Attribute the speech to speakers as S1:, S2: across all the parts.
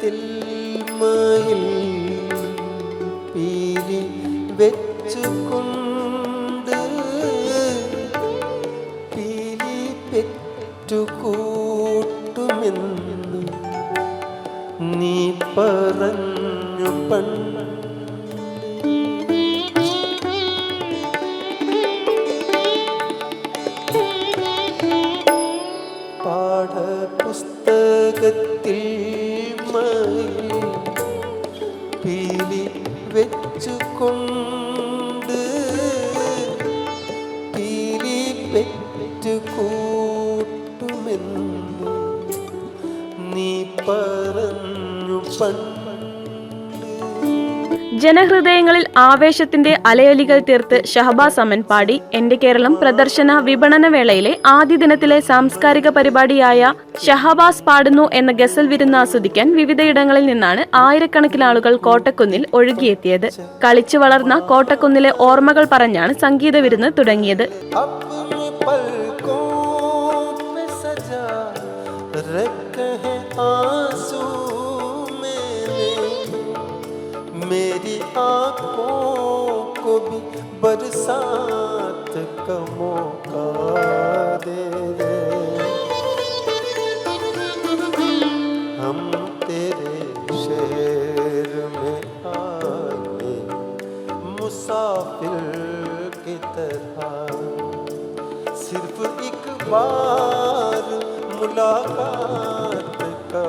S1: പുസ്തകത്തിൽ മയിൽ പീലി വെച്ചുകൊണ്ട് പീലി പെറ്റുകൂട്ടുമെന്ന് നീ പറഞ്ഞു പണ്ട് പാഠപുസ്തകത്തിൽ പീലി വെച്ചുകൊണ്ട് പീലി പെറ്റു കൂട്ടുമെന്ന് നീ പറഞ്ഞു പണ്ട്
S2: ജനഹൃദയങ്ങളിൽ ആവേശത്തിന്റെ അലയൊലികൾ തീർത്ത് ഷഹബാസ് അമൻ പാടി എന്റെ കേരളം പ്രദർശന വിപണന വേളയിലെ ആദ്യ ദിനത്തിലെ സാംസ്കാരിക പരിപാടിയായ ഷഹബാസ് പാടുന്നു എന്ന ഗസൽ വിരുന്ന് ആസ്വദിക്കാൻ വിവിധയിടങ്ങളിൽ നിന്നാണ് ആയിരക്കണക്കിന് ആളുകൾ കോട്ടക്കുന്നിൽ ഒഴുകിയെത്തിയത് കളിച്ചു വളർന്ന കോട്ടക്കുന്നിലെ ഓർമ്മകൾ പറഞ്ഞാണ് സംഗീത വിരുന്ന് തുടങ്ങിയത്
S1: अपने पलकों पे सजा रखे हैं आंसू मैंने मेरी आँखों को भी बरसात का मौका दे दे। हम तेरे शहर में आए, मुसाफिर की तरह। सिर्फ़ एक बार मुलाकात का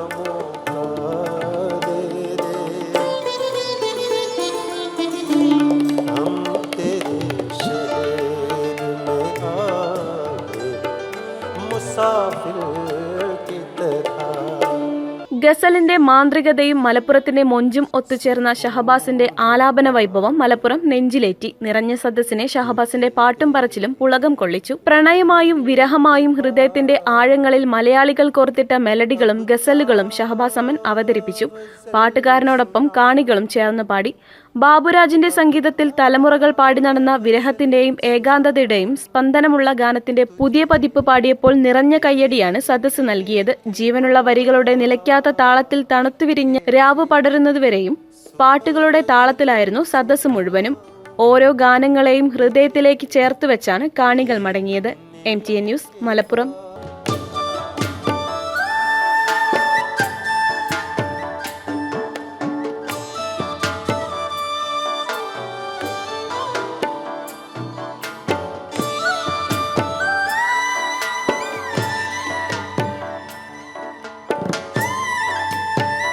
S2: ഗസലിന്റെ മാന്ത്രികതയും മലപ്പുറത്തിന്റെ മൊഞ്ചും ഒത്തുചേർന്ന ഷഹബാസിന്റെ ആലാപന വൈഭവം മലപ്പുറം നെഞ്ചിലേറ്റി. നിറഞ്ഞ സദസ്സിനെ ഷഹബാസിന്റെ പാട്ടും പറച്ചിലും പുളകം കൊള്ളിച്ചു. പ്രണയമായും വിരഹമായും ഹൃദയത്തിന്റെ ആഴങ്ങളിൽ മലയാളികൾ കോർത്തിട്ട മെലഡികളും ഗസലുകളും ഷഹബാസ് അമൻ അവതരിപ്പിച്ചു. പാട്ടുകാരനോടൊപ്പം കാണികളും ചേർന്ന് പാടി. ബാബുരാജിന്റെ സംഗീതത്തിൽ തലമുറകൾ പാടി നടന്ന വിരഹത്തിന്റെയും ഏകാന്തതയുടെയും സ്പന്ദനമുള്ള ഗാനത്തിന്റെ പുതിയ പതിപ്പ് പാടിയപ്പോൾ നിറഞ്ഞ കയ്യടിയാണ് സദസ്സ് നൽകിയത്. ജീവനുള്ള വരികളുടെ നിലയ്ക്കാത്ത താളത്തിൽ തണുത്തുവിരിഞ്ഞ് രാവ് പടരുന്നതുവരെയും പാട്ടുകളുടെ താളത്തിലായിരുന്നു സദസ്സ് മുഴുവനും. ഓരോ ഗാനങ്ങളെയും ഹൃദയത്തിലേക്ക് ചേർത്ത് വെച്ചാണ് കാണികൾ മടങ്ങിയത്. M T N news Malappuram.